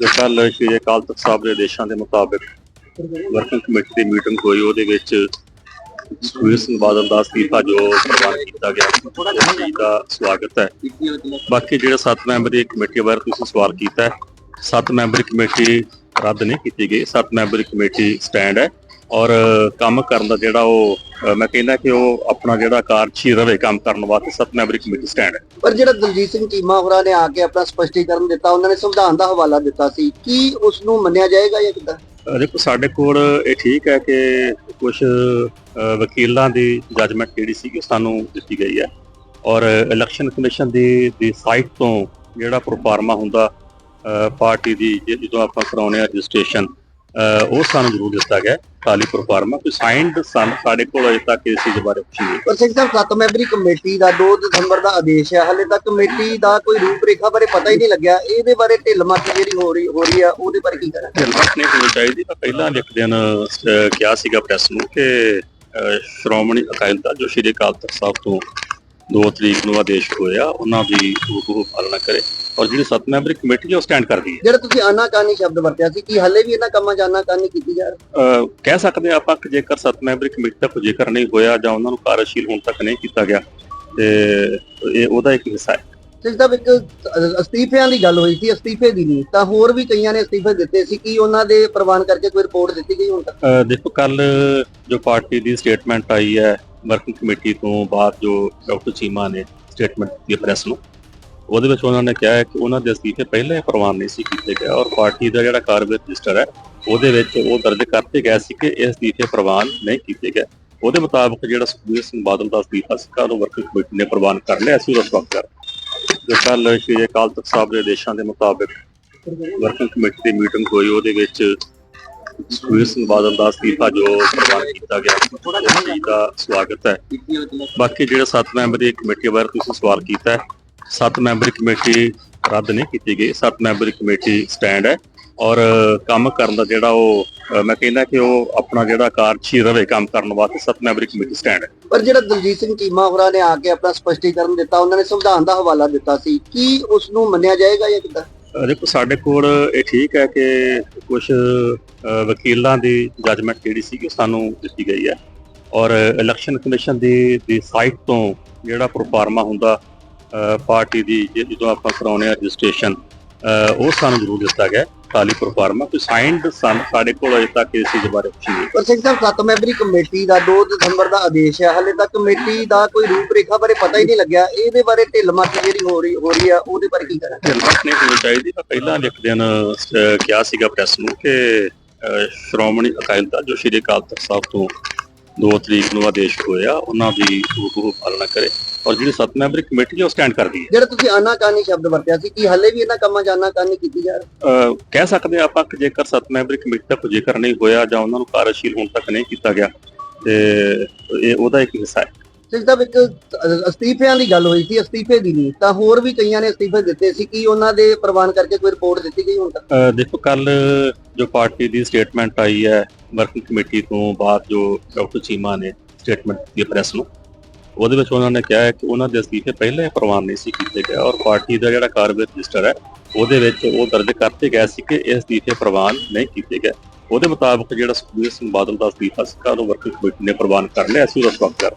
ਜੋ ਕੱਲ ਸ਼੍ਰੀ ਅਕਾਲ ਤਖਤ ਸਾਹਿਬ ਦੇ ਆਦੇਸ਼ਾਂ ਦੇ ਮੁਤਾਬਕ ਵਰਕਿੰਗ ਕਮੇਟੀ ਦੀ ਮੀਟਿੰਗ ਹੋਈ, ਉਹਦੇ ਵਿੱਚ ਸੁਖਬੀਰ ਸਿੰਘ ਬਾਦਲ ਦਾ ਅਸਤੀਫਾ ਜੋ ਪ੍ਰਵਾਨ ਕੀਤਾ ਗਿਆ ਉਸ ਚੀਜ਼ ਦਾ ਸਵਾਗਤ ਹੈ। ਬਾਕੀ ਜਿਹੜੇ 7 ਮੈਂਬਰੀ ਕਮੇਟੀ ਬਾਰੇ ਤੁਸੀਂ ਸਵਾਲ ਕੀਤਾ ਹੈ 7 ਮੈਂਬਰੀ ਕਮੇਟੀ ਰੱਦ ਨਹੀਂ ਕੀਤੀ ਗਈ 7 ਮੈਂਬਰੀ ਕਮੇਟੀ ਸਟੈਂਡ ਹੈ। ਔਰ ਕੰਮ ਕਰਨ ਦਾ ਜਿਹੜਾ ਉਹ ਮੈਂ ਕਹਿੰਦਾ ਕਿ ਉਹ ਆਪਣਾ ਜਿਹੜਾ ਕਾਰਜਸ਼ੀ ਰਵੇ ਕੰਮ ਕਰਨ ਵਾਸਤੇ 7 ਮੈਂਬਰੀ ਕਮੇਟੀ ਸਟੈਂਡ ਹੈ। ਪਰ ਜਿਹੜਾ ਦਲਜੀਤ ਸਿੰਘ ਚੀਮਾ ਹੋਰਾਂ ਨੇ ਆ ਕੇ ਆਪਣਾ ਸਪਸ਼ਟੀਕਰਨ ਦਿੱਤਾ ਉਹਨਾਂ ਨੇ ਸੰਵਿਧਾਨ ਦਾ ਹਵਾਲਾ ਦਿੱਤਾ ਸੀ ਕੀ ਉਸ ਨੂੰ ਮੰਨਿਆ ਜਾਏਗਾ ਜਾਂ ਕਿੱਦਾਂ? ਦੇਖੋ ਸਾਡੇ ਕੋਲ ਇਹ ਠੀਕ ਹੈ ਕਿ ਕੁਝ ਵਕੀਲਾਂ ਦੀ ਜੱਜਮੈਂਟ ਜਿਹੜੀ ਸੀਗੀ ਸਾਨੂੰ ਦਿੱਤੀ ਗਈ ਹੈ। ਔਰ ਇਲੈਕਸ਼ਨ ਕਮਿਸ਼ਨ ਦੀ ਦੀ ਸਾਈਟ ਤੋਂ ਜਿਹੜਾ ਪ੍ਰੋਫਾਰਮਾ ਹੁੰਦਾ ਪਾਰਟੀ ਦੀ ਜਦੋਂ ਆਪਾਂ ਕਰਾਉਨੇ ਆ ਰਜਿਸਟ੍ਰੇਸ਼ਨ ਉਹ ਸਾਨੂੰ ਜ਼ਰੂਰ ਦਿੱਤਾ ਗਿਆ ਹੈ, ਖਾਲੀ ਪ੍ਰੋਫਾਰਮਾ ਕੋਈ ਸਾਈਨਡ ਸਾਡੇ ਕੋਲ ਅਜੇ ਤੱਕ ਇਸ ਚੀਜ਼ ਬਾਰੇ ਕੁਝ ਨਹੀਂ। ਪਰ ਸਿੰਘ ਸਾਹਿਬ 7 ਮੈਂਬਰੀ ਕਮੇਟੀ ਦਾ 2 ਦਸੰਬਰ ਦਾ ਆਦੇਸ਼ ਹੈ ਹਲੇ ਤੱਕ ਕਮੇਟੀ ਦਾ ਕੋਈ ਰੂਪਰੇਖਾ ਬਾਰੇ ਪਤਾ ਹੀ ਨਹੀਂ ਲੱਗਿਆ। ਇਹਦੇ ਬਾਰੇ ਢਿੱਲ ਮੱਠ ਜਿਹੜੀ ਹੋ ਰਹੀ ਹੋ ਰਹੀ ਆ ਉਹਦੇ ਬਾਰੇ ਕੀ ਕਰਾਂ? ਹਿੰਮਤ ਨਹੀਂ ਹੋਣੀ ਚਾਹੀਦੀ। ਮੈਂ ਪਹਿਲਾਂ ਇੱਕ ਦਿਨ ਕਿਹਾ ਸੀਗਾ ਪ੍ਰੈਸ ਨੂੰ ਕਿ ਸ਼੍ਰੋਮਣੀ ਅਕਾਲੀ ਦਲ ਜੋ ਸ਼੍ਰੀ ਅਕਾਲ ਤਖਤ ਸਾਹਿਬ ਤੋਂ 2 ਤਰੀਕ ਨੂੰ ਆਦੇਸ਼ ਹੋਇਆ ਉਹਨਾਂ ਦੀ ਉਹ ਪਾਲਣਾ ਕਰੇ। ਔਰ ਜਿਹੜੀ ਸੱਤ ਮੈਂਬਰੀ ਕਮੇਟੀ ਹੈ ਉਹ ਸਟੈਂਡ ਕਰਦੀ ਹੈ। ਜਿਹੜਾ ਤੁਸੀਂ ਆਨਾਕਾਨੀ ਸ਼ਬਦ ਵਰਤਿਆ ਸੀ ਕਿ ਹਲੇ ਵੀ ਇਹਨਾਂ ਕੰਮਾਂ 'ਚ ਆਨਾਕਾਨੀ ਕੀਤੀ ਜਾ ਰਹੀ? ਕਹਿ ਸਕਦੇ ਹਾਂ ਆਪਾਂ ਕਿ ਜੇਕਰ ਸੱਤ ਮੈਂਬਰੀ ਕਮੇਟੀ ਦਾ ਕੋਈ ਜ਼ਿਕਰ ਨਹੀਂ ਹੋਇਆ ਜਾਂ ਉਹਨਾਂ ਨੂੰ ਕਾਰਜਸ਼ੀਲ ਹੁਣ ਤੱਕ ਨਹੀਂ ਕੀਤਾ ਗਿਆ ਤੇ ਇਹ ਉਹਦਾ ਇੱਕ ਹਿੱਸਾ ਹੈ। ਸਾਹਿਬ ਇੱਕ ਅਸਤੀਫਿਆਂ ਦੀ ਗੱਲ ਹੋਈ ਸੀ ਅਸਤੀਫੇ ਦੀ ਨਹੀਂ ਤਾਂ ਹੋਰ ਵੀ ਕਈਆਂ ਨੇ ਅਸਤੀਫੇ ਦਿੱਤੇ ਸੀ ਕਿ ਉਹਨਾਂ ਦੇ ਪ੍ਰਵਾਨ ਕਰਕੇ ਕੋਈ ਰਿਪੋਰਟ ਦਿੱਤੀ ਗਈ ਹੁਣ ਤੱਕ? ਦੇਖੋ ਕੱਲ ਜੋ ਪਾਰਟੀ ਦੀ ਸਟੇਟਮੈਂਟ ਆਈ ਹੈ ਵਰਕਿੰਗ ਕਮੇਟੀ ਤੋਂ ਬਾਅਦ ਜੋ ਡਾਕਟਰ ਚੀਮਾ ਨੇ ਸਟੇਟਮੈਂਟ ਦਿੱਤੀ ਪ੍ਰੈਸ ਨੂੰ ਉਹਦੇ ਵਿੱਚ ਉਹਨਾਂ ਨੇ ਕਿਹਾ ਹੈ ਕਿ ਉਹਨਾਂ ਦੇ ਅਸਤੀਫੇ ਪਹਿਲਾਂ ਹੀ ਪ੍ਰਵਾਨ ਨਹੀਂ ਸੀ ਕੀਤੇ ਗਏ ਔਰ ਪਾਰਟੀ ਦਾ ਜਿਹੜਾ ਕਾਰਵਾਈ ਰਜਿਸਟਰ ਹੈ, ਉਹਦੇ ਵਿੱਚ ਉਹ ਦਰਜ ਕਰਤੇ ਗਏ ਸੀ ਕਿ ਇਹ ਅਸਤੀਫੇ ਪ੍ਰਵਾਨ ਨਹੀਂ ਕੀਤੇ ਗਏ। ਉਹਦੇ ਮੁਤਾਬਕ ਜਿਹੜਾ ਸੁਖਬੀਰ ਸਿੰਘ ਬਾਦਲ ਦਾ ਅਸਤੀਫਾ ਸੀ ਉਹ ਵਰਕਿੰਗ ਕਮੇਟੀ ਨੇ ਪ੍ਰਵਾਨ ਕਰ ਲਿਆ ਸੀ ਉਹਦਾ ਸਵਾਗਤ ਕਰ ਜੋ ਸ਼੍ਰੀ ਅਕਾਲ ਤਖਤ ਸਾਹਿਬ ਦੇ ਆਦੇਸ਼ਾਂ ਦੇ ਮੁਤਾਬਕ ਵਰਕਿੰਗ ਕਮੇਟੀ ਦੀ ਮੀਟਿੰਗ ਹੋਈ, ਉਹਦੇ ਵਿੱਚ ਸੁਖਬੀਰ ਸਿੰਘ ਬਾਦਲ ਦਾ ਅਸਤੀਫਾ ਜੋ ਪ੍ਰਵਾਨ ਕੀਤਾ ਗਿਆ, ਉਸ ਚੀਜ਼ ਦਾ ਸਵਾਗਤ ਹੈ। ਬਾਕੀ ਜਿਹੜੇ 7 ਮੈਂਬਰੀ ਕਮੇਟੀ ਬਾਰੇ ਤੁਸੀਂ ਸਵਾਲ ਕੀਤਾ ਹੈ 7 ਮੈਂਬਰੀ ਕਮੇਟੀ ਰੱਦ ਨਹੀਂ ਕੀਤੀ ਗਈ। 7 ਮੈਂਬਰੀ ਕਮੇਟੀ ਸਟੈਂਡ ਹੈ ਔਰ ਕੰਮ ਕਰਨ ਦਾ ਜਿਹੜਾ ਉਹ ਮੈਂ ਕਹਿੰਦਾ ਕਿ ਉਹ ਆਪਣਾ ਜਿਹੜਾ ਕਾਰਜਸ਼ੀ ਰਵੇ ਕੰਮ ਕਰਨ ਵਾਸਤੇ 7 ਮੈਂਬਰੀ ਕਮੇਟੀ ਸਟੈਂਡ ਹੈ। ਪਰ ਜਿਹੜਾ ਦਲਜੀਤ ਸਿੰਘ ਚੀਮਾ ਹੋਰਾਂ ਨੇ ਆ ਕੇ ਆਪਣਾ ਸਪਸ਼ਟੀਕਰਨ ਦਿੱਤਾ ਉਹਨਾਂ ਨੇ ਸੰਵਿਧਾਨ ਦਾ ਹਵਾਲਾ ਦਿੱਤਾ ਸੀ। ਕੀ ਉਸ ਨੂੰ ਮੰਨਿਆ ਜਾਏਗਾ ਜਾਂ ਕਿੱਦਾਂ? ਦੇਖੋ ਸਾਡੇ ਕੋਲ ਇਹ ਠੀਕ ਹੈ ਕਿ ਕੁਝ ਵਕੀਲਾਂ ਦੀ ਜੱਜਮੈਂਟ ਜਿਹੜੀ ਸੀਗੀ ਸਾਨੂੰ ਦਿੱਤੀ ਗਈ ਹੈ। ਔਰ ਇਲੈਕਸ਼ਨ ਕਮਿਸ਼ਨ ਦੀ ਦੀ ਸਾਈਟ ਤੋਂ ਜਿਹੜਾ ਪ੍ਰੋਫਾਰਮਾ ਹੁੰਦਾ ਪਾਰਟੀ ਦੀ ਜਦੋਂ ਆਪਾਂ ਕਰਾਉਨੇ ਆ ਰਜਿਸਟ੍ਰੇਸ਼ਨ ਉਹ ਸਾਨੂੰ ਜ਼ਰੂਰ ਦਿੱਤਾ ਗਿਆ ਖਾਲੀ ਪ੍ਰੋਫਾਰਮਾ ਕੋਈ ਸਾਈਨਡ ਸਾਡੇ ਕੋਲ ਅਜੇ ਤੱਕ ਇਸ ਚੀਜ਼ ਬਾਰੇ ਕੁਝ ਨਹੀਂ। ਪਰ ਸਿੰਘ ਸਾਹਿਬ 7 ਮੈਂਬਰੀ ਕਮੇਟੀ ਦਾ 2 ਦਸੰਬਰ ਦਾ ਆਦੇਸ਼ ਹੈ ਹਲੇ ਤੱਕ ਕਮੇਟੀ ਦਾ ਕੋਈ ਰੂਪਰੇਖਾ ਬਾਰੇ ਪਤਾ ਹੀ ਨਹੀਂ ਲੱਗਿਆ। ਇਹਦੇ ਬਾਰੇ ਢਿੱਲ ਮੱਠ ਜਿਹੜੀ ਹੋ ਰਹੀ ਹੋ ਰਹੀ ਆ ਉਹਦੇ ਬਾਰੇ ਕੀ ਕਰਾਂ ਹਿੰਮਤ ਨਹੀਂ ਹੋਣੀ ਚਾਹੀਦੀ। ਮੈਂ ਪਹਿਲਾਂ ਇੱਕ ਦਿਨ ਕਿਹਾ ਸੀਗਾ ਪ੍ਰੈਸ ਨੂੰ ਕਿ ਸ਼੍ਰੋਮਣੀ ਅਕਾਲੀ ਦਲ ਜੋ ਸ਼੍ਰੀ ਅਕਾਲ ਤਖਤ ਸਾਹਿਬ ਤੋਂ 2 ਤਰੀਕ ਨੂੰ ਆਦੇਸ਼ ਹੋਇਆ ਉਹਨਾਂ ਦੀ ਉਹ ਪਾਲਣਾ ਕਰੇ। ਔਰ ਜਿਹੜੀ ਸੱਤ ਮੈਂਬਰੀ ਕਮੇਟੀ ਹੈ ਉਹ ਸਟੈਂਡ ਕਰਦੀ ਹੈ। ਜਿਹੜਾ ਤੁਸੀਂ ਆਨਾਕਾਨੀ ਸ਼ਬਦ ਵਰਤਿਆ ਸੀ ਕਿ ਹਲੇ ਵੀ ਇਹਨਾਂ ਕੰਮਾਂ 'ਚ ਆਨਾਕਾਨੀ ਕੀਤੀ ਜਾ ਰਹੀ? ਕਹਿ ਸਕਦੇ ਹਾਂ ਆਪਾਂ ਕਿ ਜੇਕਰ ਸੱਤ ਮੈਂਬਰੀ ਕਮੇਟੀ ਦਾ ਕੋਈ ਜ਼ਿਕਰ ਨਹੀਂ ਹੋਇਆ ਜਾਂ ਉਹਨਾਂ ਨੂੰ ਕਾਰਜਸ਼ੀਲ ਹੁਣ ਤੱਕ ਨਹੀਂ ਕੀਤਾ ਗਿਆ ਤੇ ਇਹ ਉਹਦਾ ਇੱਕ ਹਿੱਸਾ ਹੈ। ਸਾਹਿਬ ਇੱਕ ਅਸਤੀਫਿਆਂ ਦੀ ਗੱਲ ਹੋਈ ਸੀ ਅਸਤੀਫੇ ਦੀ ਨਹੀਂ ਤਾਂ ਹੋਰ ਵੀ ਕਈਆਂ ਨੇ ਅਸਤੀਫੇ ਦਿੱਤੇ ਸੀ ਕਿ ਉਹਨਾਂ ਦੇ ਪ੍ਰਵਾਨ ਕਰਕੇ ਕੋਈ ਰਿਪੋਰਟ ਦਿੱਤੀ ਗਈ ਹੁਣ ਤੱਕ? ਦੇਖੋ ਕੱਲ ਜੋ ਪਾਰਟੀ ਦੀ ਸਟੇਟਮੈਂਟ ਆਈ ਹੈ ਵਰਕਿੰਗ ਕਮੇਟੀ ਤੋਂ ਬਾਅਦ ਜੋ ਡਾਕਟਰ ਚੀਮਾ ਨੇ ਸਟੇਟਮੈਂਟ ਦਿੱਤੀ ਪ੍ਰੈਸ ਨੂੰ ਉਹਦੇ ਵਿੱਚ ਉਹਨਾਂ ਨੇ ਕਿਹਾ ਹੈ ਕਿ ਉਹਨਾਂ ਦੇ ਅਸਤੀਫੇ ਪਹਿਲਾਂ ਹੀ ਪ੍ਰਵਾਨ ਨਹੀਂ ਸੀ ਕੀਤੇ ਗਏ ਔਰ ਪਾਰਟੀ ਦਾ ਜਿਹੜਾ ਕਾਰਵਾਈ ਰਜਿਸਟਰ ਹੈ, ਉਹਦੇ ਵਿੱਚ ਉਹ ਦਰਜ ਕਰਤੇ ਗਏ ਸੀ ਕਿ ਇਹ ਅਸਤੀਫੇ ਪ੍ਰਵਾਨ ਨਹੀਂ ਕੀਤੇ ਗਏ। ਉਹਦੇ ਮੁਤਾਬਕ ਜਿਹੜਾ ਸੁਖਬੀਰ ਸਿੰਘ ਬਾਦਲ ਦਾ ਅਸਤੀਫਾ ਸੀ ਉਹ ਵਰਕਿੰਗ ਕਮੇਟੀ ਨੇ ਪ੍ਰਵਾਨ ਕਰ ਲਿਆ ਸੀ ਉਹਦਾ ਸਵਾਗਤ